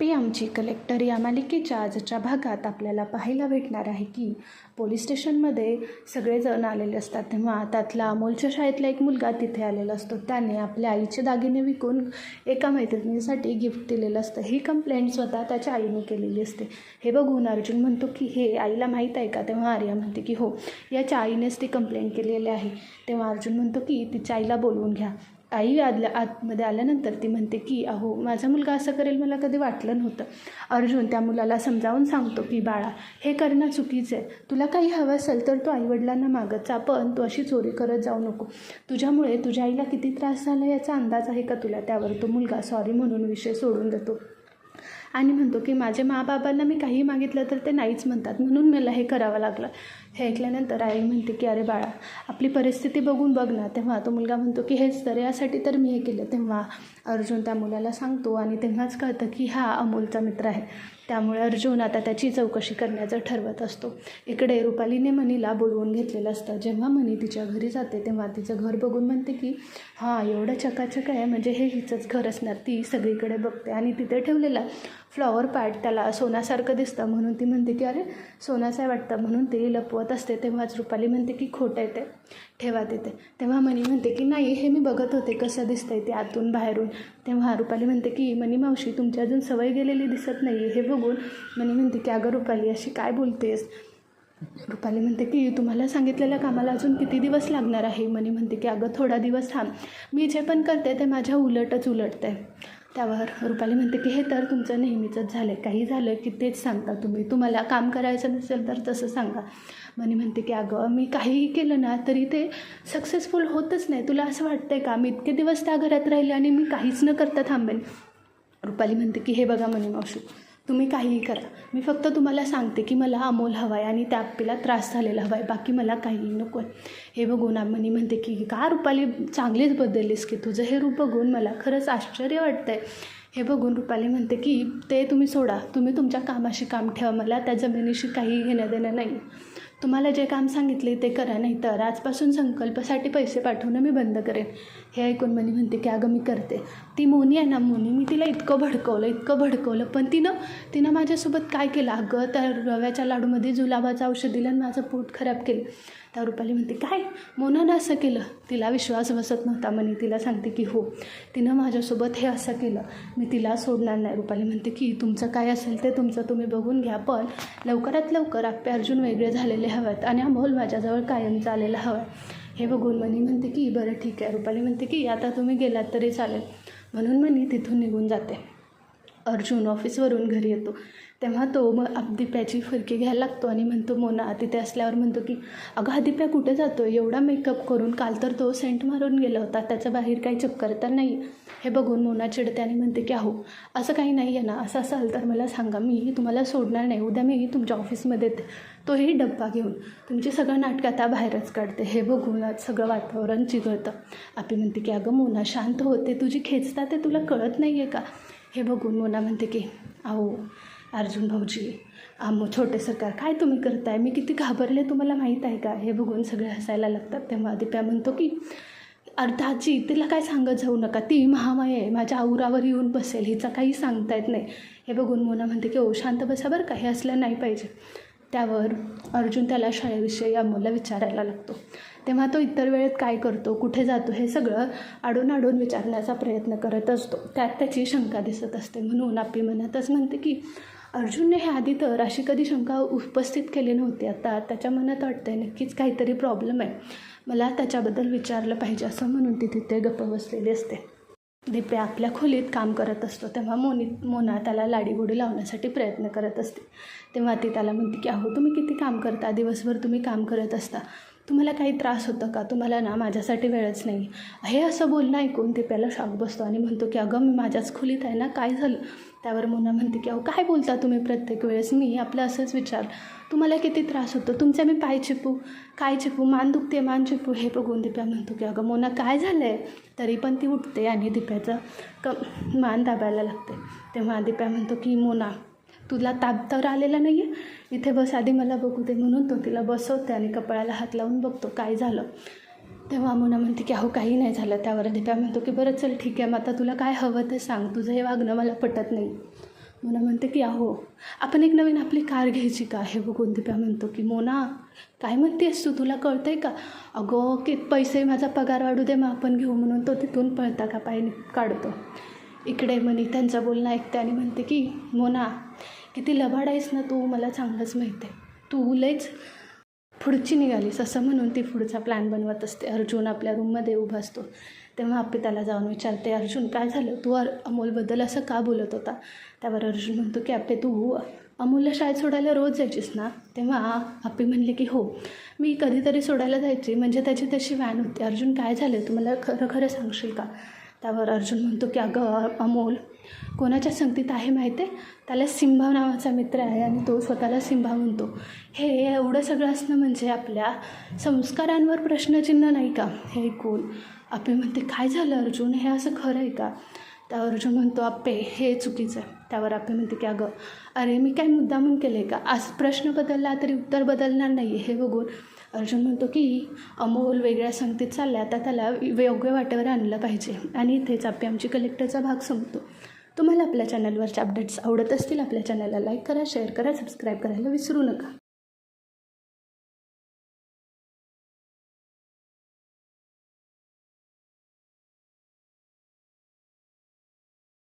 P आमची collector या मालिकेच्या आजच्या भागात आपल्याला पाहायला भेटणार आहे की पोलीस स्टेशनमध्ये सगळेजण आलेले असतात. तेव्हा त्यातला अमोलच्या शाळेतला एक मुलगा तिथे आलेला असतो. त्याने आपल्या आईचे दागिने विकून एका मैत्रिणीसाठी गिफ्ट दिलेलं असतं. ही कंप्लेंट स्वतः त्याच्या आईने केलेली असते. हे बघून अर्जुन म्हणतो की हे आईला माहीत आहे का? तेव्हा आर्या म्हणते की हो याच्या आईनेच ती कंप्लेंट केलेली आहे. तेव्हा अर्जुन म्हणतो की तिच्या आईला बोलवून घ्या. आई आदल्या आतमध्ये आल्यानंतर ती म्हणते की अहो माझा मुलगा असं करेल मला कधी वाटलं नव्हतं. अर्जुन त्या मुलाला समजावून सांगतो की बाळा हे करणं चुकीचं आहे. तुला काही हवं असेल तर तू आईवडिलांना मागत जा पण तू अशी चोरी करत जाऊ नको. तुझ्यामुळे तुझ्या आईला किती त्रास झाला याचा अंदाज आहे का तुला? त्यावर तो मुलगा सॉरी म्हणून विषय सोडून देतो. आणि म्हणतो की माझ्या माबाबांना मी काही मागितलं तर ते नाहीच म्हणतात. म्हणून मला हे करावं लागलं. हे ऐकल्यानंतर आई म्हणते की अरे बाळा आपली परिस्थिती बघून बघ ना. तेव्हा तो मुलगा म्हणतो की हेच तर यासाठी तर मी हे केलं. तेव्हा अर्जुन त्या मुलाला सांगतो आणि तेव्हाच कळतं की हा अमोलचा मित्र आहे. त्यामुळे अर्जुन आता त्याची चौकशी करण्याचं ठरवत असतो. इकडे रुपालीने मनीला बोलवून घेतलेलं असतं. जेव्हा मनी तिच्या घरी जाते तेव्हा तिचं घर बघून म्हणते की हां एवढं चकाचक आहे. म्हणजे हे हिचंच घर असणार. ती सगळीकडे बघते. आणि तिथे ठेवलेला फ्लॉवर पॅट त्याला सोन्यासारखं दिसतं म्हणून ती म्हणते की अरे सोन्याचं आहे वाटतं. म्हणून ते लपवत असते. तेव्हाच रुपाली म्हणते की खोटं आहे ते. ठेवा तिथे. तेव्हा मनी म्हणते की नाही हे मी बघत होते कसं दिसतंय ते आतून बाहेरून. तेव्हा रुपाली म्हणते की मनी मावशी तुमची अजून सवय गेलेली दिसत नाही आहे हे बघून मनी म्हणते की अगं रुपाली अशी काय बोलतेस? रुपाली म्हणते की तुम्हाला सांगितलेल्या कामाला अजून किती दिवस लागणार आहे? मनी म्हणते की अगं थोडा दिवस थांब. मी जे पण करते ते माझ्या उलटच उलटते त्यावर. रुपाली म्हणते की हे तर तुमचं नेहमीचंच झालं आहे काही झालं की तेच सांगता तुम्ही. तुम्हाला काम करायचं नसेल तर तसं सांगा. मनी म्हणते की अगं मी काहीही केलं ना तरी ते सक्सेसफुल होतच नाही. तुला असं वाटतं आहे का? मी इतके दिवस त्या घरात राहिले आणि मी काहीच न करता थांबेन. रुपाली म्हणते की हे बघा मनी मावशी तुम्ही काहीही करा. मी फक्त तुम्हाला सांगते की मला अमोल हवा आहे आणि त्या आपल्याला त्रास झालेला हवा आहे बाकी मला काहीही नको आहे हे बघून आम्ही म्हणते की का रुपाली चांगलीच बदललीस की? तुझं हे रूप बघून मला खरंच आश्चर्य वाटतं आहे हे बघून रुपाली म्हणते की ते तुम्ही सोडा. तुम्ही तुमच्या कामाशी काम ठेवा. मला त्या जमिनीशी काही घेणं देणं नाही. तुम्हाला जे काम सांगितले ते करा नाही तर आजपासून संकल्पासाठी पैसे पाठवणं मी बंद करेन. हे ऐकून मनी म्हणते की अगं मी करते. ती मोनी आहे ना मोनी मी तिला इतकं भडकवलं इतकं भडकवलं. पण तिनं तिनं माझ्यासोबत काय केलं? अगं त्या रव्याच्या लाडूमध्ये जुलाबाचं औषध दिलं आणि माझं पोट खराब केलं. त्या रुपाली म्हणते काय? मोनानं असं केलं? तिला विश्वास बसत नव्हता. म्हणे तिला सांगते की हो तिनं माझ्यासोबत हे असं केलं. मी तिला सोडणार नाही. रुपाली म्हणते की तुमचं काय असेल ते तुमचं तुम्ही बघून घ्या पण लवकरात लवकर आप्पे अर्जुन वेगळे झालेले हवेत आणि अमोल माझ्याजवळ कायम चालेला हवा हे बघून मनी म्हणते की बरं ठीक आहे. रुपाली म्हणते की आता तुम्ही गेलात तरी चालेल. म्हणून मनी तिथून निघून जाते. अर्जुन ऑफिसवरून घरी येतो. तेव्हा तो मग दिप्याची फुलकी घ्यायला लागतो आणि म्हणतो मोना तिथे असल्यावर म्हणतो की अगं आदिप्या कुठे जातो? एवढा मेकअप करून काल तर तो सेंट मारून गेला होता. त्याच्या बाहेर काही चक्कर तर नाही. हे बघून मोना चिडते आणि म्हणते की अहो असं काही नाही आहे ना. असं असाल तर मला सांगा. मीही तुम्हाला सोडणार नाही. उद्या मीही तुमच्या ऑफिसमध्ये येते. तोही डब्बा घेऊन. तुमची सगळं नाटकं आता बाहेरच काढते. हे बघून सगळं वातावरण चिघळतं. आपली म्हणते की अगं मोना शांत होते. तुझी खेचता ते तुला कळत नाही आहे का? हे बघून मोना म्हणते की अहो अर्जुन भाऊजी आम छोटे सरकार काय तुम्ही करताय? मी किती घाबरले तुम्हाला माहीत आहे का? हे बघून सगळे हसायला लागतात. तेव्हा दिप्या म्हणतो की अर्धाची तिला काय सांगत जाऊ नका? ती महामाय आहे. माझ्या आवरावर येऊन बसेल. हिचा काही सांगता येत नाही. हे बघून मोना म्हणते की ओ शांत बसा बरं का? हे असलं नाही पाहिजे. त्यावर अर्जुन त्याला शाळेविषयी अमोलला विचारायला लागतो. तेव्हा तो इतर वेळेत काय करतो कुठे जातो हे सगळं आडून आडून विचारण्याचा प्रयत्न करत असतो. त्यात त्याची शंका दिसत असते. म्हणून आपली मनातच म्हणते की अर्जुनने हे आधी तर अशी कधी शंका उपस्थित केली नव्हती. आता त्याच्या मनात वाटतंय नक्कीच काहीतरी प्रॉब्लेम आहे. मला त्याच्याबद्दल विचारलं पाहिजे असं म्हणून ती तिथे गप्प बसलेली असते. दिप्या आपल्या खोलीत काम करत असतो तेव्हा मोनी मोना त्याला लाडीगोडी लावण्यासाठी प्रयत्न करत असते. तेव्हा ती त्याला म्हणते की अहो तुम्ही किती काम करता? दिवसभर तुम्ही काम करत असता. तुम्हाला काही त्रास होतं का? तुम्हाला ना माझ्यासाठी वेळच नाही. हे असं बोलणं ऐकून दिप्याला शॉक बसतो आणि म्हणतो की अगं मी माझ्याच खोलीत आहे ना काय झालं? त्यावर मोना म्हणते की अहो काय बोलता तुम्ही प्रत्येक वेळेस? मी आपलं असंच विचार. तुम्हाला किती त्रास होतो? तुमचे मी पाय चिपू. काय चिपू? मान दुखते मान चिपू. हे बघून दिप्या म्हणतो की अगं मोना काय झालं आहे तरी पण ती उठते आणि दिप्याचं क मान दाबायला लागते. तेव्हा दिप्या म्हणतो की मोना तुला ताप तर आलेला नाही आहे इथे बस आधी मला बघू दे म्हणून तो तिला बसवते आणि कपाळाला हात लावून बघतो काय झालं. तेव्हा मुना म्हणते की अहो काही नाही झालं. त्यावर दिप्या म्हणतो की बरं चल ठीक आहे. मग आता तुला काय हवं ते सांग. तुझं हे वागणं मला पटत नाही. मोना म्हणते की अहो आपण एक नवीन आपली कार घ्यायची का? हे बघून दिप्या म्हणतो की मोना काय म्हणतेस तू? तुला कळतंय का? अगं की पैसे माझा पगार वाढू दे मग आपण घेऊ. म्हणून तो तिथून पळता का पाय काढतो. इकडे मनी त्यांचं बोलणं ऐकते आणि म्हणते की मोना किती लबाड आहेस ना तू मला चांगलंच माहीत आहे तू लयच पुढची निघालीस असं म्हणून ती पुढचा प्लॅन बनवत असते. अर्जुन आपल्या रूममध्ये उभा असतो. तेव्हा आपली त्याला जाऊन विचारते अर्जुन काय झालं? तू अर अमोलबद्दल असं का बोलत होता? त्यावर अर्जुन म्हणतो की आपे तू अमोलला शाळेत सोडायला रोज जायचीस ना? तेव्हा आपी म्हणले की हो मी कधीतरी सोडायला जायची. म्हणजे त्याची तशी व्हॅन होती. अर्जुन काय झालं? तू मला खरं खरं सांगशील का? त्यावर अर्जुन म्हणतो की अगं अमोल कोणाच्या संगतीत आहे माहिती आहे? त्याला सिंभा नावाचा मित्र आहे आणि तो स्वतःला सिंभा म्हणतो. हे एवढं सगळं असणं म्हणजे आपल्या संस्कारांवर प्रश्नचिन्ह नाही का? हे ऐकून आपे म्हणते काय झालं अर्जुन? हे असं खरं आहे का? त्यावर अर्जुन म्हणतो आप्पे हे चुकीचं आहे. त्यावर आपण म्हणते की अगं अरे मी काय मुद्दामून केलं आहे का? आज प्रश्न बदलला तरी उत्तर बदलणार नाही हे बघून अर्जुन म्हणतो की अमोल वेगळ्या संगतीत चालल्या आता त्याला योग्य वाटेवर आणलं पाहिजे. आणि इथेच आपली आमची कलेक्टरचा भाग संपतो. तुम्हाला आपल्या चॅनलवरचे अपडेट्स आवडत असतील आपल्या चॅनलला लाईक करा शेअर करा सबस्क्राईब करायला विसरू नका.